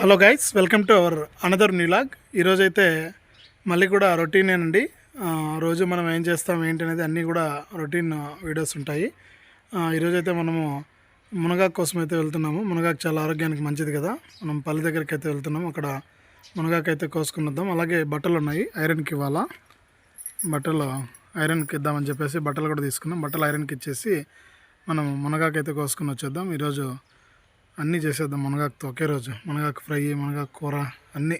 Hello guys welcome to our another vlog ఈరోజైతే మళ్ళీ కూడా రొటీనేనండి రోజు మనం ఏం చేస్తాం ఏంటి అనేది అన్నీ కూడా రొటీన్ వీడియోస్ ఉంటాయి. ఈరోజైతే మనము మునగాకు కోసం అయితే వెళ్తున్నాము. మునగాకు చాలా ఆరోగ్యానికి మంచిది కదా. మనం పల్లె దగ్గరికి అయితే వెళ్తున్నాము. అక్కడ మునగాకు అయితే కోసుకుని వద్దాం అలాగే బట్టలు ఉన్నాయి ఐరన్కి ఇవ్వాలా. బట్టలు ఐరన్కి ఇద్దామని చెప్పేసి బట్టలు కూడా తీసుకున్నాం. బట్టలు ఐరన్కి ఇచ్చేసి మనం మునగాకు అయితే కోసుకుని వచ్చేద్దాం. ఈరోజు అన్నీ చేసేద్దాం. మునగాకుతో ఒకే రోజు. మునగాకు ఫ్రై మునగాకు కూర అన్నీ.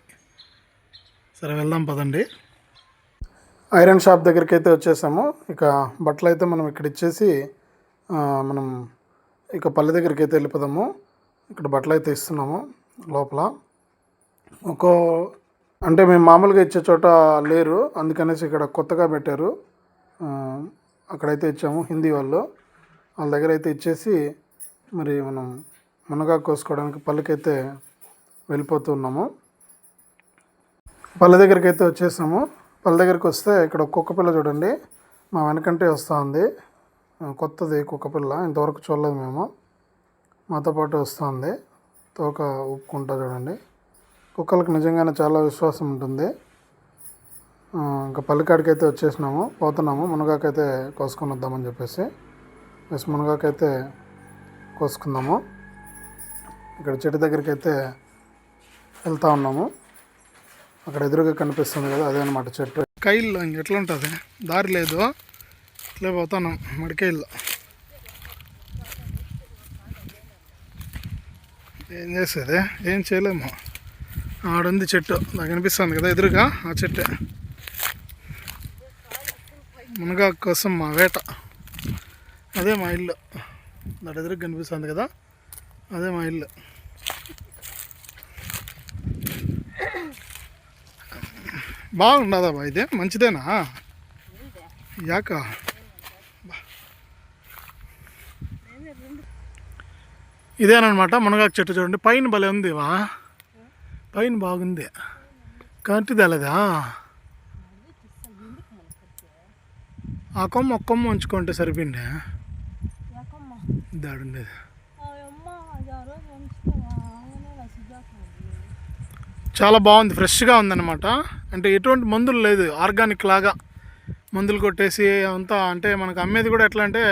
సరే వెళ్దాం పదండి. ఐరన్ షాప్ దగ్గరికి అయితే వచ్చేసాము. ఇక బట్టలు అయితే మనం ఇక్కడ ఇచ్చేసి మనం ఇక పల్లె దగ్గరికి అయితే వెళ్ళిపోదాము. ఇక్కడ బట్టలు అయితే ఇస్తున్నాము లోపల. ఒక్కో అంటే మేము మామూలుగా ఇచ్చే చోట లేరు. అందుకనేసి ఇక్కడ కొత్తగా పెట్టారు. అక్కడైతే ఇచ్చాము హిందీ వాళ్ళు. వాళ్ళ దగ్గర అయితే ఇచ్చేసి మరి మనం మునగా కోసుకోవడానికి పల్లెకైతే వెళ్ళిపోతున్నాము పల్లె దగ్గరికి అయితే వచ్చేసాము. పల్లె దగ్గరికి వస్తే ఇక్కడ కుక్క పిల్ల చూడండి. మా వెనకంటే వస్తూ ఉంది కొత్తది కుక్క పిల్ల. ఇంతవరకు చూడలేదు మేము. మాతో పాటు వస్తుంది. తోక ఊపుకుంటా చూడండి. కుక్కలకు నిజంగానే చాలా విశ్వాసం ఉంటుంది. ఇంకా పల్లెకాడికి అయితే వచ్చేసినాము. పోతున్నాము. మునగాకైతే కోసుకొని వద్దామని చెప్పేసి. ప్లస్ మునగాకైతే కోసుకుందాము. ఇక్కడ చెట్టు దగ్గరికి అయితే వెళ్తా ఉన్నాము. అక్కడ ఎదురుగా కనిపిస్తుంది కదా అదే అనమాట చెట్టు. కైల్లో ఎట్లా ఉంటుంది? దారి లేదు. ఇట్లే పోతాను మడికైల్లో ఏం చేసేది? ఏం చేయలేము. ఆడుంది చెట్టు. నాకు కనిపిస్తుంది కదా ఎదురుగా ఆ చెట్టే. మునగా కోసం మా వేట. అదే మా ఇల్లు. దాని ఎదురుగా కనిపిస్తుంది కదా అదే మా ఇల్లు. బాగుండదమ్మా ఇదే? మంచిదేనా? యాక. ఇదేనమాట మునగాకు చెట్టు చూడండి. పైన భలే ఉంది వా పైన బాగుంది. కరెంట్ తెలదా ఆ కొమ్మ ఒక్క కొమ్మ ఉంచుకుంటే సరిపోయింది? దాడుండేది చాలా బాగుంది ఫ్రెష్గా ఉందన్నమాట. అంటే ఎటువంటి మందులు లేదు ఆర్గానిక్ లాగా మందులు కొట్టేసి అంతా అంటే మనకు అమ్మేది కూడా ఎట్లా అంటే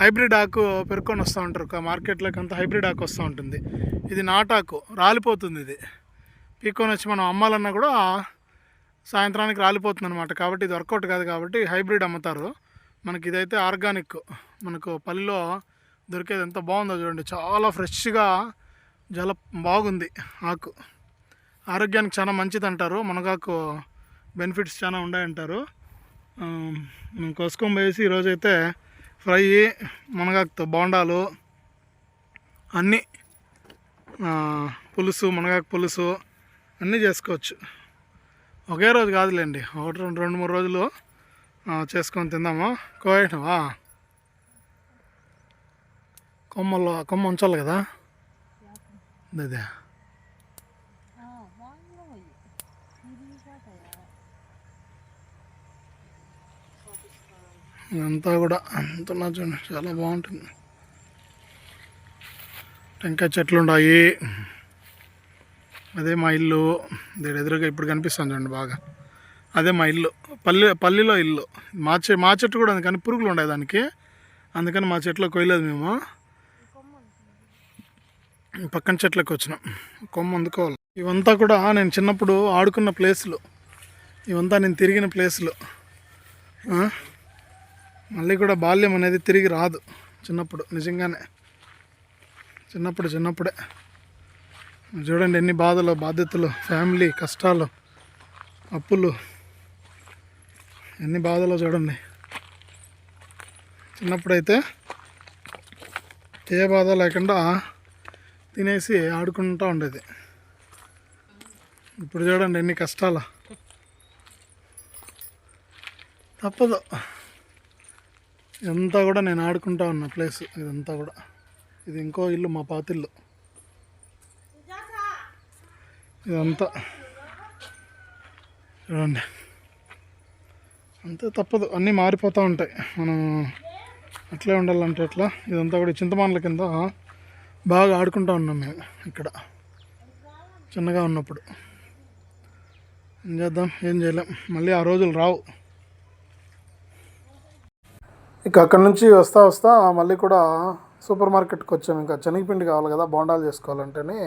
హైబ్రిడ్ ఆకు పెరుక్కొని వస్తూ ఉంటారు మార్కెట్లోకి అంతా హైబ్రిడ్ ఆకు వస్తూ ఉంటుంది. ఇది నాటాకు రాలిపోతుంది ఇది. పీక్కొని వచ్చి మనం అమ్మాలన్నా కూడా సాయంత్రానికి రాలిపోతుంది అనమాట కాబట్టి ఇది వర్కౌట్ కాదు కాబట్టి హైబ్రిడ్ అమ్ముతారు. మనకి ఇదైతే ఆర్గానిక్ మనకు పల్లెలో దొరికేది ఎంత బాగుందో చూడండి. చాలా ఫ్రెష్గా చాలా బాగుంది ఆకు. ఆరోగ్యానికి చాలా మంచిది అంటారు మునగాకు బెనిఫిట్స్ చాలా ఉన్నాయంటారు. ఆ, వేసి కోసుకొని పోయేసి ఈరోజైతే ఫ్రై మునగాకుతో బోండాలు అన్నీ పులుసు మునగాకు పులుసు అన్నీ చేసుకోవచ్చు. ఒకే రోజు కాదులేండి. ఒకటి రెండు రెండు మూడు రోజులు చేసుకొని తిందాము. కోయటమా? కొమ్మల్లో కొమ్మ ఉంచాలి కదా? అదే. ఇదంతా కూడా అంత చూడండి చాలా బాగుంటుంది. టెంకాయ చెట్లు ఉన్నాయి. అదే మా ఇల్లు. దీని ఎదురుగా ఇప్పుడు కనిపిస్తుంది చూడండి బాగా. అదే మా ఇల్లు. పల్లె పల్లెలో ఇల్లు. మా చె మా చెట్టు కూడా ఉంది కానీ పురుగులు ఉండే దానికి. అందుకని మా చెట్లో కొయ్యలేదు మేము. పక్కన చెట్లకు వచ్చినాం. కొమ్మ అందుకోవాలి. ఇవంతా కూడా నేను చిన్నప్పుడు ఆడుకున్న ప్లేసులు. ఇవంతా నేను తిరిగిన ప్లేసులు. మళ్ళీ కూడా బాల్యం అనేది తిరిగి రాదు. చిన్నప్పుడు నిజంగానే. చిన్నప్పుడు చిన్నప్పుడే. చూడండి ఎన్ని బాధలు బాధ్యతలు ఫ్యామిలీ కష్టాలు అప్పులు. ఎన్ని బాధలు చూడండి. చిన్నప్పుడైతే ఏ బాధ లేకుండా తినేసి ఆడుకుంటూ ఉండేది. ఇప్పుడు చూడండి ఎన్ని కష్టాలు. తప్పదు. ఇదంతా కూడా నేను ఆడుకుంటా ఉన్న ప్లేస్. ఇదంతా కూడా. ఇది ఇంకో ఇల్లు మా పాతిల్లు ఇదంతా. చూడండి. అంతే తప్పదు. అన్నీ మారిపోతూ ఉంటాయి. మనం అట్లే ఉండాలంటే ఎట్లా? ఇదంతా కూడా చింతమానుల కింద బాగా ఆడుకుంటా ఉన్నాం మేము ఇక్కడ. చిన్నగా ఉన్నప్పుడు. ఏం చేద్దాం? ఏం చేయలేం. మళ్ళీ ఆ రోజులు రావు. ఇక అక్కడి నుంచి వస్తా వస్తా మళ్ళీ కూడా సూపర్ మార్కెట్కి వచ్చాం. ఇంకా శనగపిండి కావాలి కదా బోండాలు చేసుకోవాలంటేనే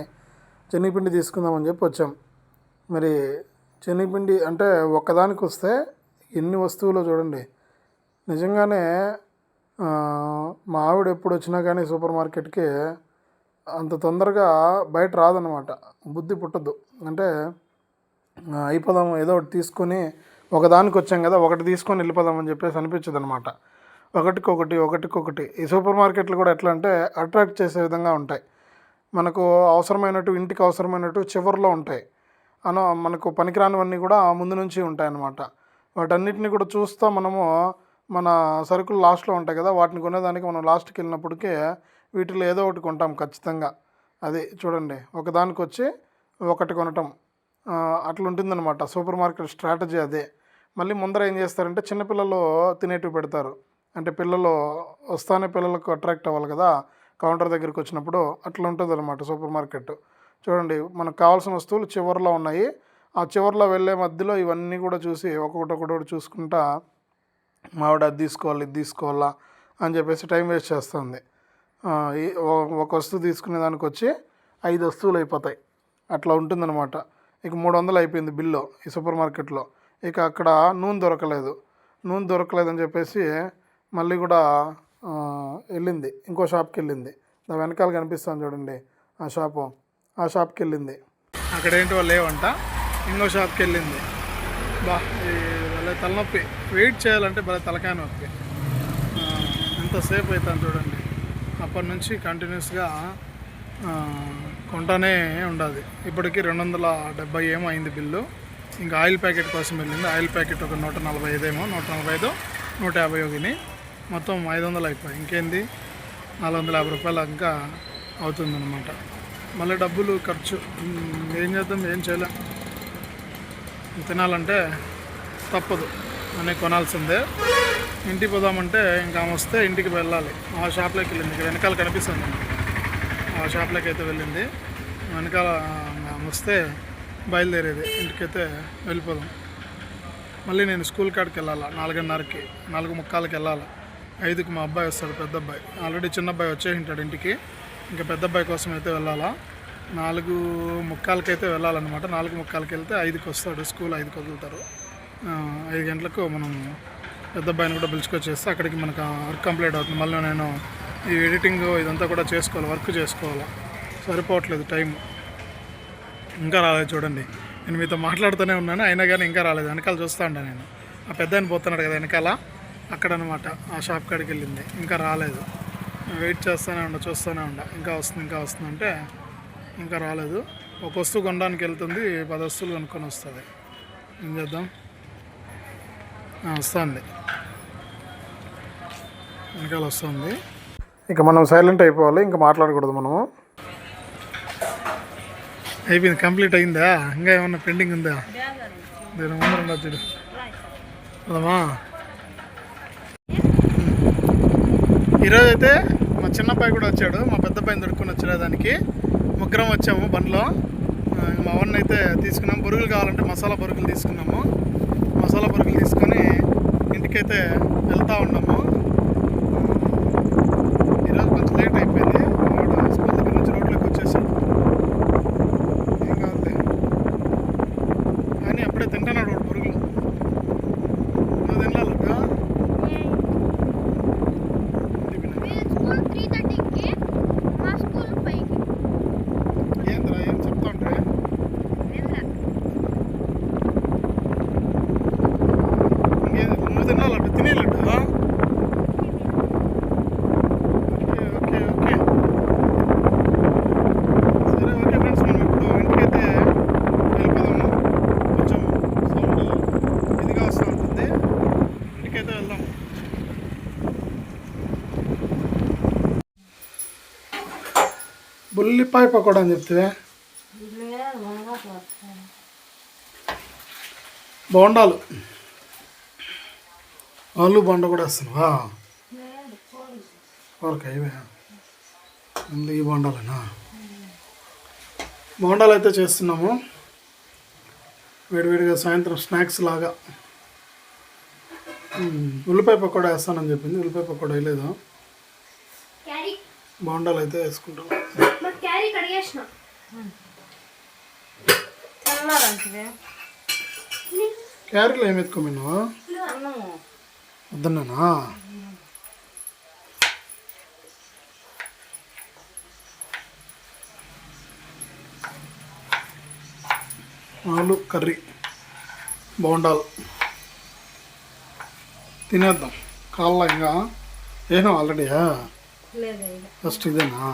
శనగపిండి తీసుకుందామని చెప్పి వచ్చాం. మరి శనగపిండి అంటే ఒక్కదానికి వస్తే ఎన్ని వస్తువులు చూడండి. నిజంగానే మా ఆవిడ ఎప్పుడు వచ్చినా కానీ సూపర్ మార్కెట్కి అంత తొందరగా బయట రాదనమాట బుద్ధి పుట్టదు. అంటే అయిపోదాము అయిపోదాం ఏదో ఒకటి తీసుకొని ఒకదానికి వచ్చాం కదా ఒకటి తీసుకొని వెళ్ళిపోదామని చెప్పేసి అనిపించదు అనమాట ఒకటికొకటి ఒకటికొకటి. ఈ సూపర్ మార్కెట్లు కూడా ఎట్లా అంటే అట్రాక్ట్ చేసే విధంగా ఉంటాయి. మనకు అవసరమైనట్టు ఇంటికి అవసరమైనట్టు చివరిలో ఉంటాయి. అన మనకు పనికిరానివన్నీ కూడా ముందు నుంచి ఉంటాయి అన్నమాట వాటన్నిటిని కూడా చూస్తూ మనము మన సరుకులు లాస్ట్లో ఉంటాయి కదా వాటిని కొనేదానికి మనం లాస్ట్కి వెళ్ళినప్పటికీ వీటిలో ఏదో ఒకటి కొంటాం ఖచ్చితంగా. అది చూడండి ఒకదానికి వచ్చి ఒకటి కొనటం. ఆ, అట్లా ఉంటుందన్నమాట సూపర్ మార్కెట్ స్ట్రాటజీ అదే. మళ్ళీ ముందర ఏం చేస్తారంటే చిన్నపిల్లలు తినేటివి పెడతారు. అంటే పిల్లలు వస్తానే పిల్లలకు అట్రాక్ట్ అవ్వాలి కదా. కౌంటర్ దగ్గరికి వచ్చినప్పుడు అట్లా ఉంటుంది అనమాట సూపర్ మార్కెట్. చూడండి మనకు కావాల్సిన వస్తువులు చివరిలో ఉన్నాయి. ఆ చివరిలో వెళ్ళే మధ్యలో ఇవన్నీ కూడా చూసి ఒక్కొక్కటి ఒక్కొక్కటి చూసుకుంటా మావిడ అది తీసుకోవాలి ఇది తీసుకోవాలా అని చెప్పేసి టైం వేస్ట్ చేస్తుంది. ఒక వస్తువు తీసుకునే దానికి వచ్చి ఐదు వస్తువులు అయిపోతాయి. అట్లా ఉంటుందన్నమాట. ఇక మూడు వందలు అయిపోయింది బిల్లు ఈ సూపర్ మార్కెట్లో. ఇక అక్కడ నూనె దొరకలేదు. నూనె దొరకలేదని చెప్పేసి మళ్ళీ కూడా వెళ్ళింది. ఇంకో షాప్కి వెళ్ళింది. నా వెనకాల కనిపిస్తాను చూడండి ఆ షాపు. ఆ షాప్కి వెళ్ళింది. అక్కడ ఏంటో లేవంట. ఇంకో షాప్కి వెళ్ళింది. బా ఈ భలే తలనొప్పి. వెయిట్ చేయాలంటే భలే తలకాయ నొప్పి. ఎంతసేపు అవుతాను చూడండి. అప్పటి నుంచి కంటిన్యూస్గా కొంటానే ఉండాలి. ఇప్పటికి రెండు వందల డెబ్బై ఏమో అయింది బిల్లు. ఇంకా ఆయిల్ ప్యాకెట్ కోసం వెళ్ళింది. ఆయిల్ ప్యాకెట్ ఒక నూట నలభై ఐదేమో నూట నలభై ఐదు నూట యాభై ఒకని మొత్తం ఐదు వందలు అయిపోయి ఇంకేంది? నాలుగు వందల యాభై రూపాయలు ఇంకా అవుతుందన్నమాట. మళ్ళీ డబ్బులు ఖర్చు ఏం చేద్దాం ఏం చేయలేం. తినాలంటే తప్పదు అని కొనాల్సిందే. ఇంటికి పోదామంటే ఇంకా వస్తే ఇంటికి వెళ్ళాలి. ఆ షాప్లోకి వెళ్ళింది ఇక్కడ వెనకాల కనిపిస్తుంది ఆ షాప్లోకి అయితే వెళ్ళింది. వెనకాల వస్తే బయలుదేరేది ఇంటికైతే వెళ్ళిపోదాం. మళ్ళీ నేను స్కూల్ కాడికి వెళ్ళాలా నాలుగున్నరకి నాలుగు ముక్కాలకి వెళ్ళాలా. ఐదుకి మా అబ్బాయి వస్తాడు పెద్ద అబ్బాయి. ఆల్రెడీ చిన్న అబ్బాయి వచ్చే ఉంటాడు ఇంటికి. ఇంకా పెద్ద అబ్బాయి కోసం అయితే వెళ్ళాలా? నాలుగు ముక్కాలకి అయితే వెళ్ళాలన్నమాట. నాలుగు ముక్కాలకి వెళ్తే ఐదుకి వస్తాడు స్కూల్ ఐదుకి వదులుతారు ఐదు గంటలకు మనం పెద్ద అబ్బాయిని కూడా పిలుచుకొచ్చేస్తే అక్కడికి మనకు వర్క్ కంప్లీట్ అవుతుంది. మళ్ళీ నేను ఈ ఎడిటింగ్ ఇదంతా కూడా చేసుకోవాలి వర్క్ చేసుకోవాలి? సరిపోవట్లేదు టైం ఇంకా రాలేదు చూడండి. నేను మీతో మాట్లాడుతూనే ఉన్నాను అయినా కానీ ఇంకా రాలేదు. వెనకాల చూస్తూ ఉంటాను నేను. ఆ పెద్ద ఆయన పోతున్నాడు కదా వెనకాల. అక్కడ అనమాట ఆ షాప్ కాడికి వెళ్ళింది. ఇంకా రాలేదు. వెయిట్ చేస్తూనే ఉండ చూస్తూనే ఉండ. ఇంకా వస్తుంది ఇంకా వస్తుంది అంటే ఇంకా రాలేదు. ఒక వస్తువు కొనడానికి వెళ్తుంది పది వస్తువులు కొనుక్కొని వస్తుంది. ఏం చేద్దాం? వస్తుంది. వెనకాల వస్తుంది. ఇక మనం సైలెంట్ అయిపోవాలి ఇంకా మాట్లాడకూడదు మనము. అయిపోయింది కంప్లీట్ అయిందా? ఇంకా ఏమన్నా పెండింగ్ ఉందా? దీని ముందర చూడు. అదమ్మా ఈరోజు అయితే మా చిన్నబ్బాయి కూడా వచ్చాడు. మా పెద్ద అబ్బాయిని దొడుకుని వచ్చాడు దానికి ముగ్గురం వచ్చాము బండ్లో. మా వన్ అయితే తీసుకున్నాం. బొరుగులు కావాలంటే మసాలా బొరుగులు తీసుకున్నాము. మసాలా బొరుగులు తీసుకొని ఇంటికైతే వెళ్తూ ఉన్నాము ఈరోజు కొంచెం లేట్ అయిపోయింది వాడు స్కూల్ దగ్గర నుంచి రోడ్లోకి వచ్చేసాడు ఏం కావాలి కానీ అప్పుడే తింటున్నాడు వాడు పురుగులు నువ్వు తినాలట స్కూల్ త్రీ థర్టీకి మా స్కూల్ పైకి ఏంద్రా ఏం చెప్తా ఉంటే ఇంకేం నువ్వు తినాలట తినేలట ఓకే ఓకే ఓకే సరే ఓకే ఫ్రెండ్స్ మనం ఇప్పుడు ఇంటికైతే వెళ్ళిపోదాము కొంచెం సౌండ్ ఇదిగా వస్తూ ఉంటుంది ఇంటికైతే వెళ్దాం బుల్లిపాయ పకోడా అని చెప్తే? బోండాలు. ఆలు బొండ కూడా వేస్తున్నావా? ఓకే ఇవే. ఈ బొండాలేనా? బోండాలు అయితే చేస్తున్నాము. వేడివేడిగా సాయంత్రం స్నాక్స్ లాగా. ఉల్లిపాయ పకోడా వేస్తానని చెప్పింది. ఉల్లిపాయ పకోడా వేయలేదు. బోండాలు అయితే వేసుకుంటాం. క్యారీ కడిగేసిన చల్లారంటివే క్యారీలో ఏమి అన్నము. వద్దన్నానా? ఆలు కర్రీ. బోండాలు. తినేద్దాం. కాళ్ళ ఇంకా. ఏనా ఇక ఫస్ట్ ఇదేనా?